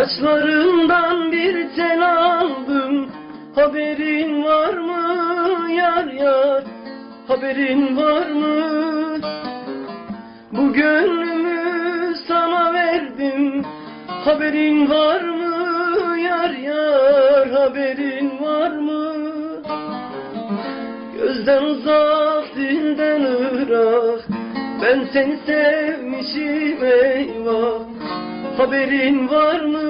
Saçlarından bir tel aldım. Haberin var mı yar yar? Haberin var mı? Bu gönlümü sana verdim. Haberin var mı yar yar? Haberin var mı? Gözden uzak dilden ırak. Ben seni sevmişim eyvah. Haberin var mı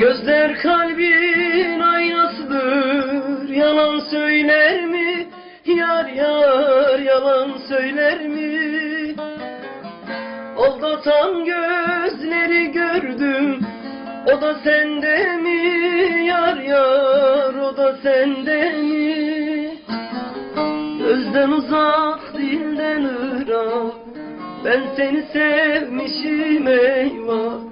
Gözler kalbin aynasıdır Yalan söyler mi? Yar yar yalan söyler mi? Aldatan gözleri gördüm O da sende mi? Yar yar o da sende mi? Gözden uzak dilden ırak Ben seni sevmişim eyvah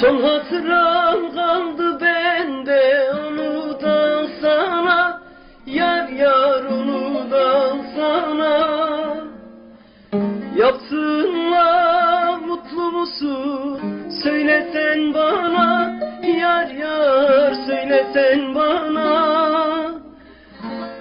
Son hatıram kaldı bende onu da sana. Yar yar onu da sana. Yaptığınla mutlu musun? Söylesen bana. Yar yar söylesen